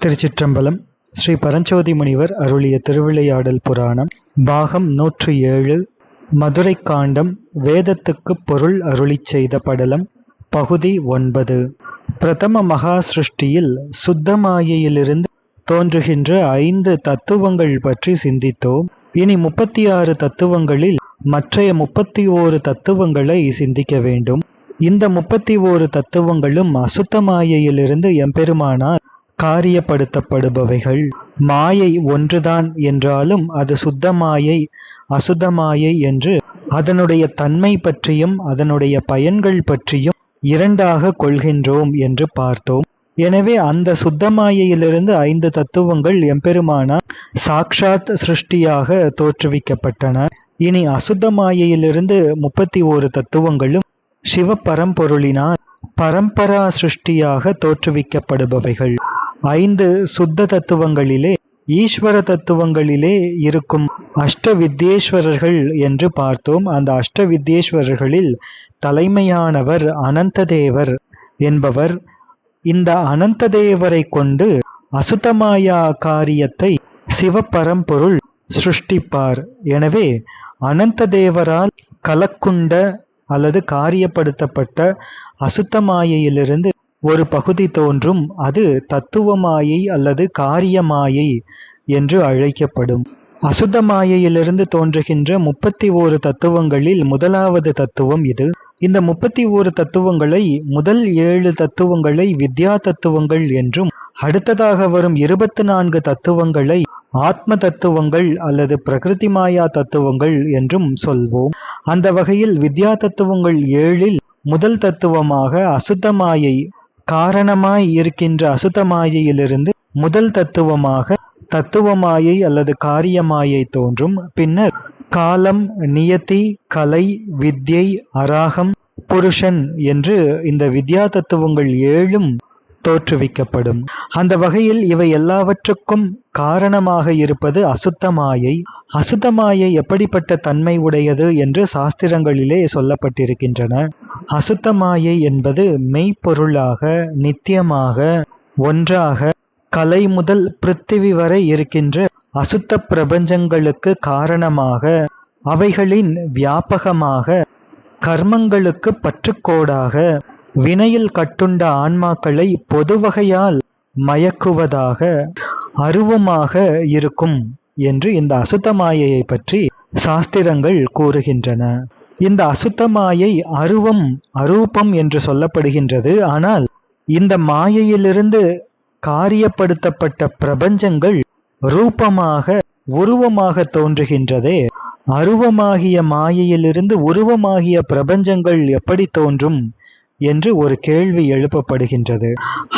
திருச்சிற்றம்பலம் ஸ்ரீ பரஞ்சோதி முனிவர் அருளிய திருவிளையாடல் புராணம் பாகம் நூற்று ஏழு மதுரை காண்டம் வேதத்துக்கு பொருள் அருளிச் செய்த படலம் பகுதி ஒன்பது. பிரதம மகா சிருஷ்டியில் சுத்த மாயையிலிருந்து தோன்றுகின்ற ஐந்து தத்துவங்கள் பற்றி சிந்தித்தோம். இனி முப்பத்தி ஆறு தத்துவங்களில் மற்றைய முப்பத்தி ஓரு தத்துவங்களை சிந்திக்க வேண்டும். இந்த முப்பத்தி ஓரு தத்துவங்களும் அசுத்த மாயையிலிருந்து எம்பெருமானார் காரியப்படுத்தப்படுபவைகள். மாயை ஒன்றுதான் என்றாலும் அது சுத்த மாயை அசுத்த மாயை என்று அதனுடைய தன்மை பற்றியும் அதனுடைய பயன்கள் பற்றியும் இரண்டாக கொள்கின்றோம் என்று பார்த்தோம். எனவே அந்த சுத்தமாயையிலிருந்து ஐந்து தத்துவங்கள் எம்பெருமானால் சாக்ஷாத் சிருஷ்டியாக தோற்றுவிக்கப்பட்டன. இனி அசுத்த மாயையிலிருந்து முப்பத்தி ஓரு தத்துவங்களும் சிவ பரம்பொருளினால் பரம்பரா சிருஷ்டியாக தோற்றுவிக்கப்படுபவைகள். ஐந்து சுத்த தத்துவங்களிலே ஈஸ்வர தத்துவங்களிலே இருக்கும் அஷ்ட வித்யேஸ்வரர்கள் என்று பார்த்தோம். அந்த அஷ்ட வித்யேஸ்வரர்களில் தலைமையானவர் அனந்ததேவர் என்பவர். இந்த அனந்ததேவரை கொண்டு அசுத்தமாயா காரியத்தை சிவபரம்பொருள் சிருஷ்டிப்பார். எனவே அனந்ததேவரால் கலக்குண்ட அல்லது காரியப்படுத்தப்பட்ட அசுத்தமாயையிலிருந்து ஒரு பகுதி தோன்றும் அது தத்துவமாயை அல்லது காரியமாயை என்று அழைக்கப்படும். அசுத்த மாயையிலிருந்து தோன்றுகின்ற முப்பத்தி ஓரு தத்துவங்களில் முதலாவது தத்துவம் இது. இந்த முப்பத்தி ஓரு தத்துவங்களை முதல் ஏழு தத்துவங்களை வித்யா தத்துவங்கள் என்றும் அடுத்ததாக வரும் இருபத்தி நான்கு தத்துவங்களை ஆத்ம தத்துவங்கள் அல்லது பிரகிருதி மாயா தத்துவங்கள் என்றும் சொல்வோம். அந்த வகையில் வித்யா தத்துவங்கள் ஏழில் முதல் தத்துவமாக அசுத்தமாயை காரணமாய் இருக்கின்ற அசுத்தமாயையிலிருந்து முதல் தத்துவமாக தத்துவமாயை அல்லது காரியமாயை தோன்றும். பின்னர் காலம் நியத்தி கலை வித்யை அராகம் புருஷன் என்று இந்த வித்யா தத்துவங்கள் ஏழும் தோற்றுவிக்கப்படும். அந்த வகையில் இவை எல்லாவற்றுக்கும் காரணமாக இருப்பது அசுத்தமாயை. அசுத்தமாயை எப்படிப்பட்ட தன்மை உடையது என்று சாஸ்திரங்களிலே சொல்லப்பட்டிருக்கின்றன. அசுத்தமாயை என்பது மெய்ப்பொருளாக நித்தியமாக ஒன்றாக கலை முதல் பிருத்திவி வரை இருக்கின்ற அசுத்த பிரபஞ்சங்களுக்கு காரணமாக அவைகளின் வியாபகமாக கர்மங்களுக்கு பற்றுக்கோடாக வினையில் கட்டுண்ட ஆன்மாக்களை பொதுவகையால் மயக்குவதாக அருவமாக இருக்கும் என்று இந்த அசுத்தமாயையை பற்றி சாஸ்திரங்கள் கூறுகின்றன. இந்த அசுத்த மாயை அருவம் அரூபம் என்று சொல்லப்படுகின்றது. ஆனால் இந்த மாயையிலிருந்து காரியப்படுத்தப்பட்ட பிரபஞ்சங்கள் ரூபமாக உருவமாக தோன்றுகின்றதே. அருவமாகிய மாயையிலிருந்து உருவமாகிய பிரபஞ்சங்கள் எப்படி தோன்றும் என்று ஒரு கேள்வி எழுப்பப்படுகின்றது.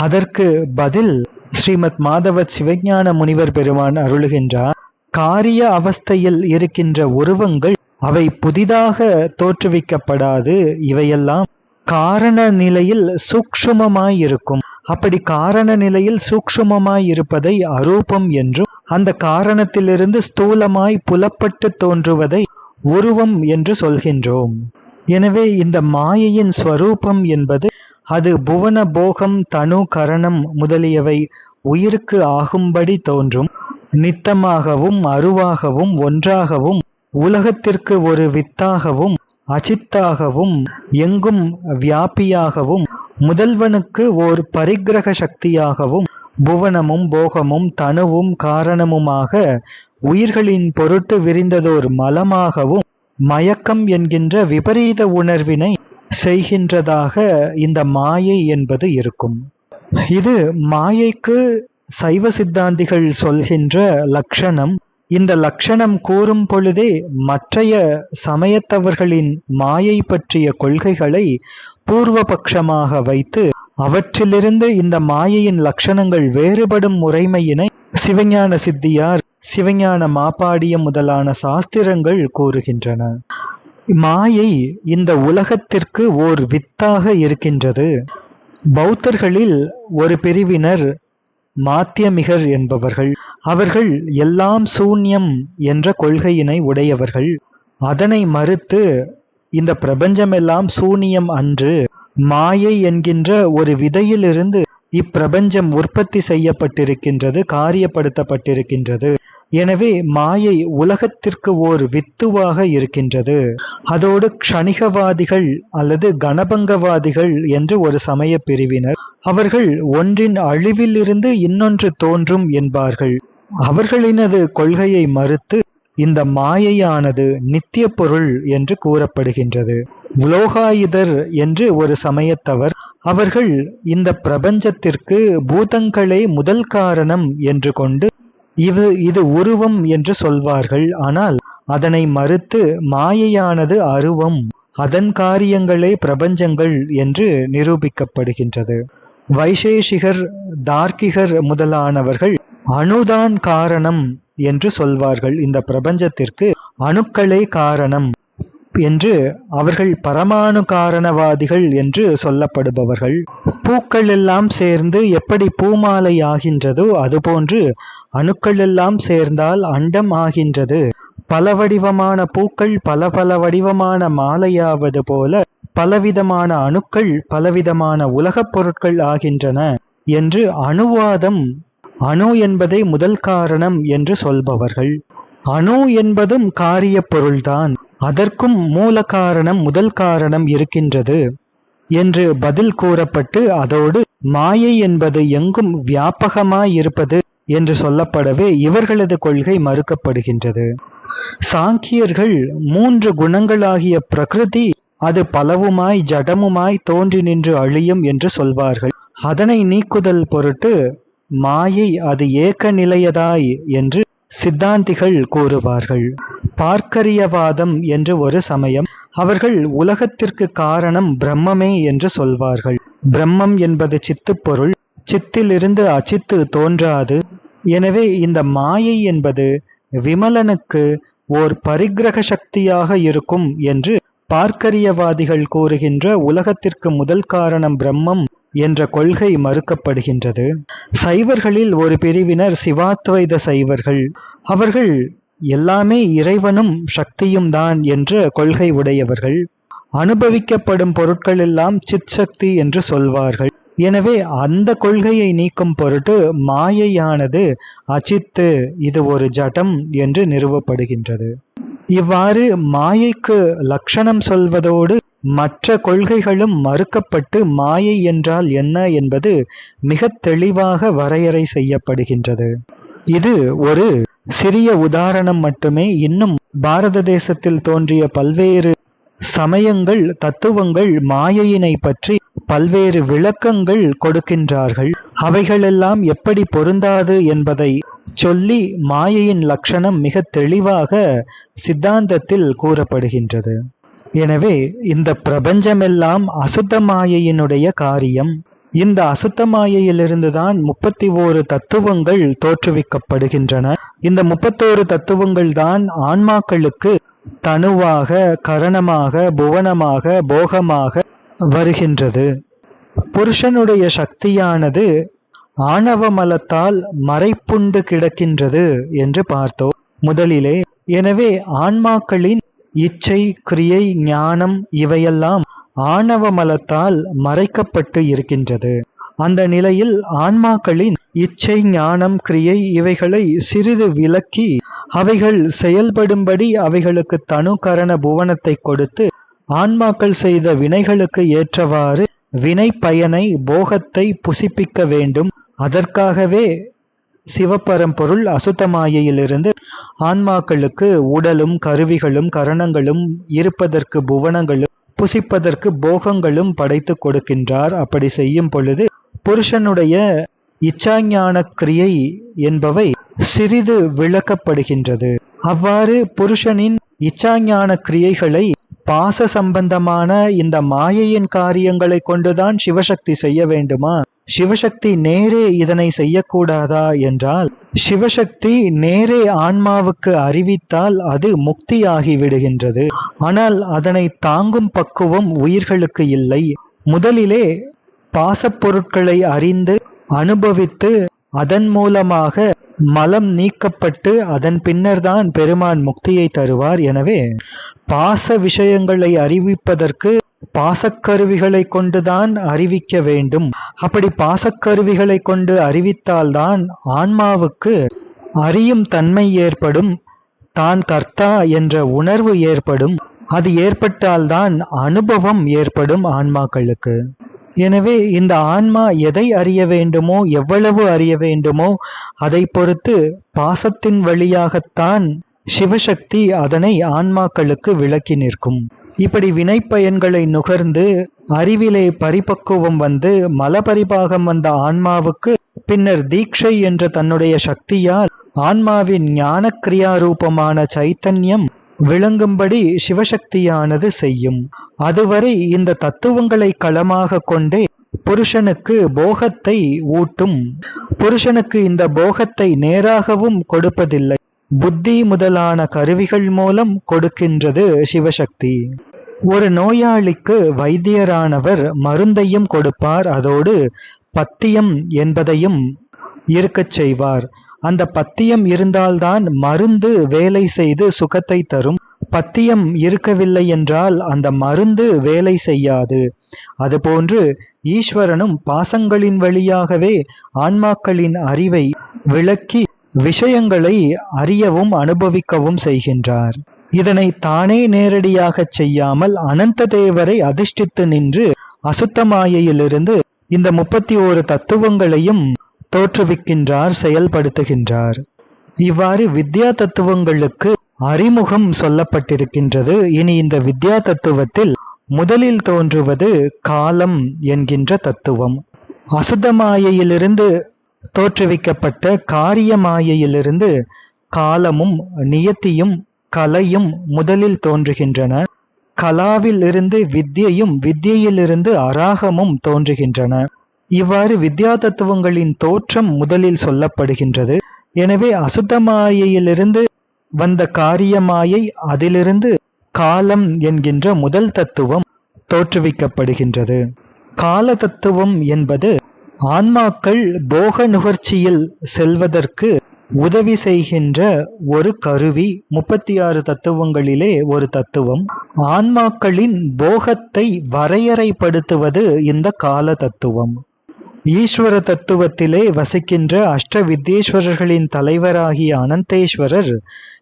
அதற்கு பதில் ஸ்ரீமத் மாதவத் சிவஞான முனிவர் பெருமான் அருளுகின்றார். காரிய அவஸ்தையில் இருக்கின்ற உருவங்கள் அவை புதிதாக தோற்றுவிக்கப்படாது. இவையெல்லாம் காரண நிலையில் சூக்ஷுமமாயிருக்கும் அப்படி காரண நிலையில் சூக்ஷுமமாய் இருப்பதை அரூபம் என்றும் அந்த காரணத்திலிருந்து ஸ்தூலமாய் புலப்பட்டு தோன்றுவதை உருவம் என்று சொல்கின்றோம். எனவே இந்த மாயையின் ஸ்வரூபம் என்பது அது புவன போகம் தனு கரணம் முதலியவை உயிருக்கு ஆகும்படி தோன்றும். நித்தமாகவும் அருவாகவும் ஒன்றாகவும் உலகத்திற்கு ஒரு வித்தாகவும் அச்சித்தாகவும் எங்கும் வியாபியாகவும் முதல்வனுக்கு ஓர் பரிகிரக சக்தியாகவும் புவனமும் போகமும் தனுவும் காரணமுமாக உயிர்களின் பொருட்டு விரிந்ததோர் மலமாகவும் மயக்கம் என்கின்ற விபரீத உணர்வினை செய்கின்றதாக இந்த மாயை என்பது இருக்கும். இது மாயைக்கு சைவ சித்தாந்திகள் சொல்கின்ற லட்சணம் இந்த லட்சணம் கூறும் பொழுதே மற்றைய சமயத்தவர்களின் மாயை பற்றிய கொள்கைகளை பூர்வபக்ஷமாக வைத்து அவற்றிலிருந்து இந்த மாயையின் லட்சணங்கள் வேறுபடும் முறைமையினை சிவஞான சித்தியார் சிவஞான மாப்பாடிய முதலான சாஸ்திரங்கள் கூறுகின்றன. மாயை இந்த உலகத்திற்கு ஓர் வித்தாக இருக்கின்றது. பௌத்தர்களில் ஒரு பிரிவினர் மாத்தியமிகர் என்பவர்கள். அவர்கள் எல்லாம் சூன்யம் என்ற கொள்கையினை உடையவர்கள். அதனை மறுத்து இந்த பிரபஞ்சமெல்லாம் சூனியம் அன்று மாயை என்கின்ற ஒரு விதையிலிருந்து இப்பிரபஞ்சம் உற்பத்தி செய்யப்பட்டிருக்கின்றது காரியப்படுத்தப்பட்டிருக்கின்றது. எனவே மாயை உலகத்திற்கு ஓர் வித்துவாக இருக்கின்றது. அதோடு க்ஷணிகவாதிகள் அல்லது கணபங்கவாதிகள் என்று ஒரு சமய பிரிவினர். அவர்கள் ஒன்றின் அழிவிலிருந்து இன்னொன்று தோன்றும் என்பார்கள். அவர்களினது கொள்கையை மறுத்து இந்த மாயையானது நித்திய பொருள் என்று கூறப்படுகின்றது. உலோகாயுதர் என்று ஒரு சமயத்தவர் அவர்கள் இந்த பிரபஞ்சத்திற்கு பூதங்களே முதல் காரணம் என்று கொண்டு இது இது உருவம் என்று சொல்வார்கள். ஆனால் அதனை மறுத்து மாயையானது அருவம். அதன் காரியங்களே பிரபஞ்சங்கள் என்று நிரூபிக்கப்படுகின்றது. வைசேஷிகர் தார்க்கிகர் முதலானவர்கள் அணுதான் காரணம் என்று சொல்வார்கள். இந்த பிரபஞ்சத்திற்கு அணுக்களே காரணம். என்று அவர்கள் பரமாணு காரணவாதிகள் என்று சொல்லப்படுபவர்கள். பூக்கள் எல்லாம் சேர்ந்து எப்படி பூமாலை ஆகின்றதோ அதுபோன்று அணுக்கள் எல்லாம் சேர்ந்தால் அண்டம் ஆகின்றது. பல வடிவமான பூக்கள் பல பல வடிவமான மாலையாவது போல பலவிதமான அணுக்கள் பலவிதமான உலகப் பொருட்கள் ஆகின்றன என்று அணுவாதம் அணு என்பதை முதல் காரணம் என்று சொல்பவர்கள். அணு என்பதும் காரிய பொருள்தான். அதற்கும் மூல காரணம் முதல் காரணம் இருக்கின்றது என்று பதில் கூறப்பட்டு அதோடு மாயை என்பது எங்கும் வியாபகமாயிருப்பது என்று சொல்லப்படவே இவர்களது கொள்கை மறுக்கப்படுகின்றது. சாங்கியர்கள் மூன்று குணங்களாகிய பிரகிருதி அது பலவுமாய் ஜடமுமாய் தோன்றி நின்று அழியும் என்று சொல்வார்கள். அதனை நீக்குதல் பொருட்டு மாயை அது ஏக்க நிலையதாய் என்று சித்தாந்திகள் கூறுவார்கள். பார்க்கரியவாதம் என்று ஒரு சமயம் அவர்கள் உலகத்திற்கு காரணம் பிரம்மமே என்று சொல்வார்கள். பிரம்மம் என்பது சித்துப்பொருள் சித்திலிருந்து அச்சித்து தோன்றாது. எனவே இந்த மாயை என்பது விமலனுக்கு ஓர் பரிகிரக சக்தியாக இருக்கும் என்று பார்க்கரியவாதிகள் கூறுகின்ற உலகத்திற்கு முதல் காரணம் பிரம்மம் என்ற கொள்கை மறுக்கப்படுகின்றது. சைவர்களில் ஒரு பிரிவினர் சிவாத்வைத சைவர்கள். அவர்கள் எல்லாமே இறைவனும் சக்தியும் தான் என்ற கொள்கை உடையவர்கள். அனுபவிக்கப்படும் பொருட்கள் எல்லாம் சித் சக்தி என்று சொல்வார்கள். எனவே அந்த கொள்கையை நீக்கும் பொருட்டு மாயையானது அச்சித்து இது ஒரு ஜடம் என்று நிறுவப்படுகின்றது. இவ்வாறு மாயைக்கு லட்சணம் சொல்வதோடு மற்ற கொள்கைகளும் மறுக்கப்பட்டு மாயை என்றால் என்ன என்பது மிக தெளிவாக வரையறை செய்யப்படுகின்றது. இது ஒரு சிறிய உதாரணம் மட்டுமே. இன்னும் பாரத தேசத்தில் தோன்றிய பல்வேறு சமயங்கள் தத்துவங்கள் மாயையினை பற்றி பல்வேறு விளக்கங்கள் கொடுக்கின்றார்கள். அவைகளெல்லாம் எப்படி பொருந்தாது என்பதை சொல்லி மாயையின் லட்சணம் மிக தெளிவாக சித்தாந்தத்தில் கூறப்படுகின்றது. எனவே இந்த பிரபஞ்சமெல்லாம் அசுத்த மாயையினுடைய காரியம். இந்த அசுத்த மாயையிலிருந்துதான் முப்பத்தி ஓரு தத்துவங்கள் தோற்றுவிக்கப்படுகின்றன. இந்த முப்பத்தோரு தத்துவங்கள் தான் ஆன்மாக்களுக்கு தனுவாக கரணமாக புவனமாக போகமாக வருகின்றது. புருஷனுடைய சக்தியானது ஆணவ மலத்தால் மறைப்புண்டு கிடக்கின்றது என்று பார்த்தோம். முதலிலே எனவே ஆன்மாக்களின் இச்சை கிரியை ஞானம் இவையெல்லாம் ஆணவ மலத்தால் மறைக்கப்பட்டு இருக்கின்றது. அந்த நிலையில் ஆன்மாக்களின் இச்சை ஞானம் கிரியை இவைகளை சிறிது விலக்கி அவைகள் செயல்படும்படி அவைகளுக்கு தனு கரண புவனத்தை கொடுத்து ஆன்மாக்கள் செய்த வினைகளுக்கு ஏற்றவாறு வினை பயனை போகத்தை புசிப்பிக்க வேண்டும். அதற்காகவே சிவபரம்பொருள் அசுத்தமாயையிலிருந்து ஆன்மாக்களுக்கு உடலும் கருவிகளும் கரணங்களும் இருப்பதற்கு புவனங்களும் புசிப்பதற்கு போகங்களும் படைத்து கொடுக்கின்றார். அப்படி செய்யும் பொழுது புருஷனுடைய இச்சாஞான கிரியை என்பவை சிறிது விளக்கப்படுகின்றது. அவ்வாறு புருஷனின் இச்சாஞான கிரியைகளை பாச சம்பந்தமான இந்த மாயையின் காரியங்களை கொண்டுதான் சிவசக்தி செய்ய வேண்டுமா? சிவசக்தி நேரே இதனை செய்யக்கூடாதா என்றால் சிவசக்தி நேரே ஆன்மாவுக்கு அறிவித்தால் அது முக்தியாகி விடுகின்றது ஆனால் அதனை தாங்கும் பக்குவம் உயிர்களுக்கு இல்லை. முதலிலே பாசப்பொருட்களை அறிந்து அனுபவித்து அதன் மூலமாக மலம் நீக்கப்பட்டு அதன் பின்னர்தான் பெருமான் முக்தியை தருவார். எனவே பாச விஷயங்களை அறிவிப்பதற்கு பாசக்கருவிகளை கொண்டுதான் அறிவிக்க வேண்டும். அப்படி பாசக்கருவிகளை கொண்டு அறிவித்தால்தான் ஆன்மாவுக்கு அறியும் தன்மை ஏற்படும் தான் கர்த்தா என்ற உணர்வு ஏற்படும். அது ஏற்பட்டால்தான் அனுபவம் ஏற்படும் ஆன்மாக்களுக்கு. எனவே இந்த ஆன்மா எதை அறிய வேண்டுமோ எவ்வளவு அறிய வேண்டுமோ அதை பொறுத்து பாசத்தின் வழியாகத்தான் சிவசக்தி அதனை ஆன்மாக்களுக்கு விளக்கி நிற்கும். இப்படி வினைப்பயன்களை நுகர்ந்து அறிவிலே பரிபக்குவம் வந்து மலபரிபாகம் வந்த ஆன்மாவுக்கு பின்னர் தீட்சை என்ற தன்னுடைய சக்தியால் ஆன்மாவின் ஞானக்கிரியா ரூபமான சைத்தன்யம் விளங்கும்படி சிவசக்தியானது செய்யும். அதுவரை இந்த தத்துவங்களை களமாக கொண்டே புருஷனுக்கு போகத்தை ஊட்டும். புருஷனுக்கு இந்த போகத்தை நேராகவும் கொடுப்பதில்லை. புத்தி முதலான கருவிகள் மூலம் கொடுக்கின்றது சிவசக்தி. ஒரு நோயாளிக்கு வைத்தியரானவர் மருந்தையும் கொடுப்பார் அதோடு பத்தியம் என்பதையும் இருக்கச் செய்வார். அந்த பத்தியம் இருந்தால்தான் மருந்து வேலை செய்து சுகத்தை தரும். பத்தியம் இருக்கவில்லை என்றால் அந்த மருந்து வேலை செய்யாது. அதுபோன்று ஈஸ்வரனும் பாசங்களின் வழியாகவே ஆன்மாக்களின் அறிவை விளக்கி விஷயங்களை அறியவும் அனுபவிக்கவும் செய்கின்றார். இதனை தானே நேரடியாகச் செய்யாமல் அனந்த தேவரை அதிர்ஷ்டித்து நின்று அசுத்த மாயையிலிருந்து இந்த முப்பத்தி ஓரு தத்துவங்களையும் தோற்றுவிக்கின்றார் செயல்படுத்துகின்றார். இவ்வாறு வித்யா தத்துவங்களுக்கு அறிமுகம் சொல்லப்பட்டிருக்கின்றது. இனி இந்த வித்யா தத்துவத்தில் முதலில் தோன்றுவது காலம் என்கின்ற தத்துவம். அசுத்த மாயையிலிருந்து தோற்றுவிக்கப்பட்ட காரிய மாயையிலிருந்து காலமும் நியத்தியும் கலையும் முதலில் தோன்றுகின்றன. கலாவில் இருந்து வித்யையும் அராகமும் தோன்றுகின்றன. இவ்வாறு வித்யா தத்துவங்களின் தோற்றம் முதலில் சொல்லப்படுகின்றது. எனவே அசுத்த மாயையிலிருந்து வந்த காரியமாயை அதிலிருந்து காலம் என்கின்ற முதல் தத்துவம் தோற்றுவிக்கப்படுகின்றது. கால தத்துவம் என்பது ஆன்மாக்கள் போக நுகர்ச்சியில் செல்வதற்கு உதவி செய்கின்ற ஒரு கருவி முப்பத்தி ஆறு தத்துவங்களிலே ஒரு தத்துவம். ஆன்மாக்களின் போகத்தை வரையறைப்படுத்துவது இந்த கால தத்துவம் ஈஸ்வர தத்துவத்திலே வசிக்கின்ற அஷ்ட வித்யேஸ்வரர்களின் தலைவராகிய அனந்தேஸ்வரர்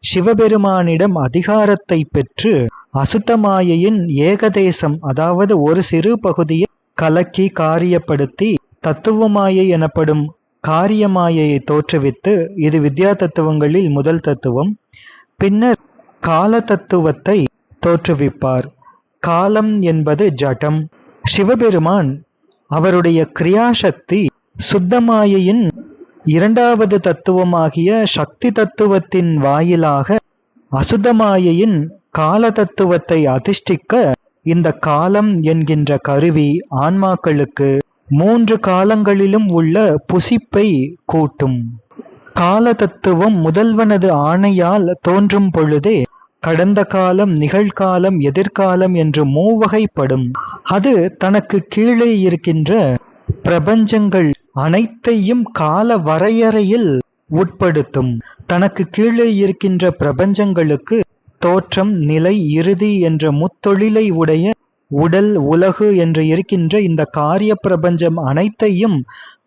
சிவபெருமானிடம் அதிகாரத்தை பெற்று அசுத்தமாயையின் ஏகதேசம் அதாவது ஒரு சிறு பகுதியை கலக்கி காரியப்படுத்தி தத்துவமாயை எனப்படும் காரியமாயையை தோற்றுவித்து இது வித்யா தத்துவங்களில் முதல் தத்துவம். பின்னர் கால தத்துவத்தை தோற்றுவிப்பார். காலம் என்பது ஜடம். சிவபெருமான் அவருடைய கிரியாசக்தி சுத்தமாயையின் இரண்டாவது தத்துவமாகிய சக்தி தத்துவத்தின் வாயிலாக அசுத்தமாயையின் கால தத்துவத்தை அதிஷ்டிக்க இந்த காலம் என்கின்ற கருவி ஆன்மாக்களுக்கு மூன்று காலங்களிலும் உள்ள புசிப்பை கூட்டும். கால தத்துவம் முதல்வனது ஆணையால் தோன்றும் பொழுதே கடந்த காலம் நிகழ்காலம் எதிர்காலம் என்று மூவகைப்படும். அது தனக்கு கீழே இருக்கின்ற பிரபஞ்சங்கள் அனைத்தையும் கால வரையறையில் உட்படுத்தும். தனக்கு கீழே இருக்கின்ற பிரபஞ்சங்களுக்கு தோற்றம் நிலை இறுதி என்ற முத்தொழிலை உடைய உடல் உலகு என்று இருக்கின்ற இந்த காரிய பிரபஞ்சம் அனைத்தையும்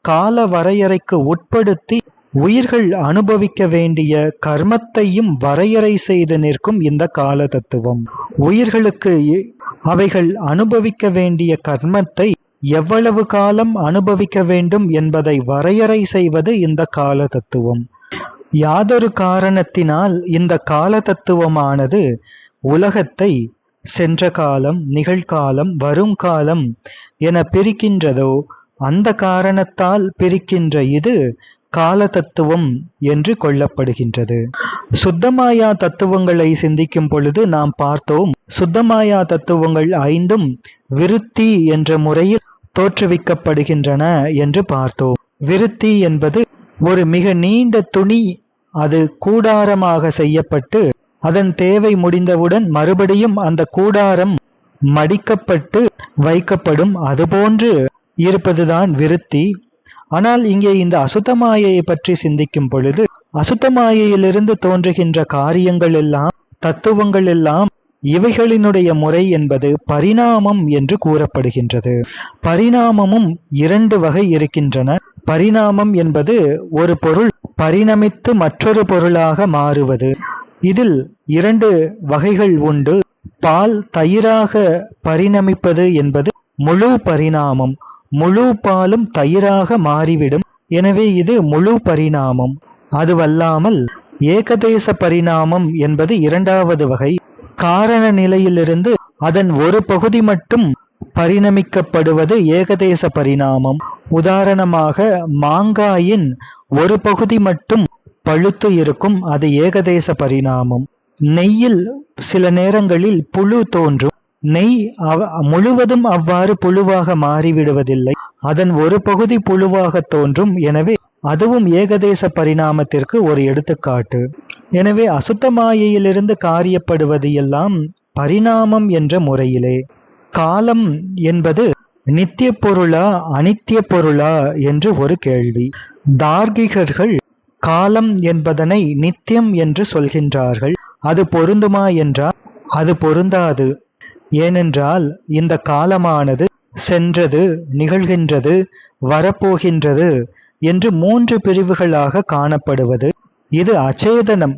கால வரையறைக்கு உட்படுத்தி உயிர்கள் அனுபவிக்க வேண்டிய கர்மத்தையும் வரையறை செய்து நிற்கும் இந்த கால தத்துவம் உயிர்களுக்கு அவைகள் அனுபவிக்க வேண்டிய கர்மத்தை எவ்வளவு காலம் அனுபவிக்க வேண்டும் என்பதை வரையறை செய்வது இந்த கால தத்துவம் யாதொரு காரணத்தினால் இந்த கால தத்துவமானது உலகத்தை சென்ற காலம் நிகழ்காலம் வரும் காலம் என பிரிக்கின்றதோ அந்த காரணத்தால் பிரிக்கின்ற இது கால தத்துவம் என்று கொள்ளப்படுகின்றது. சுத்தமாயா தத்துவங்களை சிந்திக்கும் பொழுது நாம் பார்த்தோம் சுத்தமாயா தத்துவங்கள் ஐந்தும் விருத்தி என்ற முறையில் தோற்றுவிக்கப்படுகின்றன என்று பார்த்தோம். விருத்தி என்பது ஒரு மிக நீண்ட துணி அது கூடாரமாக செய்யப்பட்டு அதன் தேவை முடிந்தவுடன் மறுபடியும் அந்த கூடாரம் மடிக்கப்பட்டு வைக்கப்படும் அதுபோன்று இருப்பதுதான் விருத்தி. ஆனால் இங்கே இந்த அசுத்தமாயையை பற்றி சிந்திக்கும் பொழுது அசுத்த மாயையிலிருந்து தோன்றுகின்ற காரியங்கள் எல்லாம் தத்துவங்கள் எல்லாம் இவைகளினுடைய முறை என்பது பரிணாமம் என்று கூறப்படுகின்றது. பரிணாமமும் இரண்டு வகை இருக்கின்றன. பரிணாமம் என்பது ஒரு பொருள் பரிணமித்து மற்றொரு பொருளாக மாறுவது. இதில் இரண்டு வகைகள் உண்டு. பால் தயிராக பரிணமிப்பது என்பது முழு பரிணாமம். முழு பாலும் தயிராக மாறிவிடும். எனவே இது முழு பரிணாமம். அதுவல்லாமல் ஏகதேச பரிணாமம் என்பது இரண்டாவது வகை. காரண நிலையிலிருந்து அதன் ஒரு பகுதி மட்டும் பரிணமிக்கப்படுவது ஏகதேச பரிணாமம். உதாரணமாக மாங்காயின் ஒரு பகுதி மட்டும் பழுத்து இருக்கும் அது ஏகதேச பரிணாமம். நெய்யில் சில நேரங்களில் புழு தோன்றும். நெய் அவ- முழுவதும் அவ்வாறு புழுவாக மாறிவிடுவதில்லை. அதன் ஒரு பகுதி புழுவாக தோன்றும். எனவே அதுவும் ஏகதேச பரிணாமத்திற்கு ஒரு எடுத்துக்காட்டு. எனவே அசுத்த மாயையிலிருந்து காரியப்படுவது எல்லாம் பரிணாமம் என்ற முறையிலே. காலம் என்பது நித்திய பொருளா அனித்திய பொருளா என்று ஒரு கேள்வி. தார்கிகர்கள் காலம் என்பதனை நித்தியம் என்று சொல்கின்றார்கள். அது பொருந்துமா என்றால் அது பொருந்தாது. ஏனென்றால் இந்த காலமானது சென்றது நிகழ்கின்றது வரப்போகின்றது என்று மூன்று பிரிவுகளாக காணப்படுவது. இது அச்சேதனம்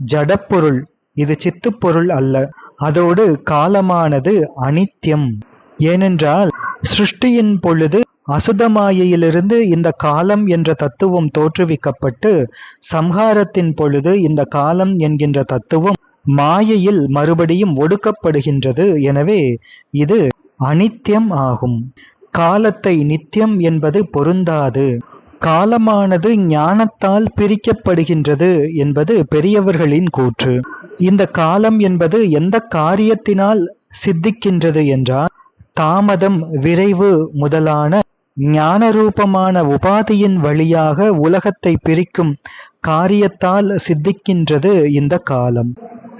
ஜடப்பொருள் இது சித்துப்பொருள் அல்ல. அதோடு காலமானது அனித்தியம் ஏனென்றால் சிருஷ்டியின் பொழுது அசுதமாயையிலிருந்து இந்த காலம் என்ற தத்துவம் தோற்றுவிக்கப்பட்டு சம்ஹாரத்தின் பொழுது இந்த காலம் என்கின்ற தத்துவம் மாயையில் மறுபடியும் ஒடுக்கப்படுகின்றது. எனவே இது அனித்தியம் ஆகும். காலத்தை நித்தியம் என்பது பொருந்தாது. காலமானது ஞானத்தால் பிரிக்கப்படுகின்றது என்பது பெரியவர்களின் கூற்று. இந்த காலம் என்பது எந்த காரியத்தினால் சித்திக்கின்றது என்றால் தாமதம் விரைவு முதலான ஞானரூபமான உபாதியின் வழியாக உலகத்தை பிரிக்கும் காரியத்தால் சித்திக்கின்றது இந்த காலம்.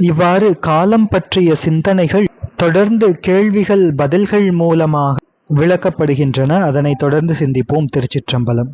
இவ்வாறு காலம் பற்றிய சிந்தனைகள் தொடர்ந்து கேள்விகள் பதில்கள் மூலமாக விளக்கப்படுகின்றன. அதனை தொடர்ந்து சிந்திப்போம் திருச்சிற்றம்பலம்.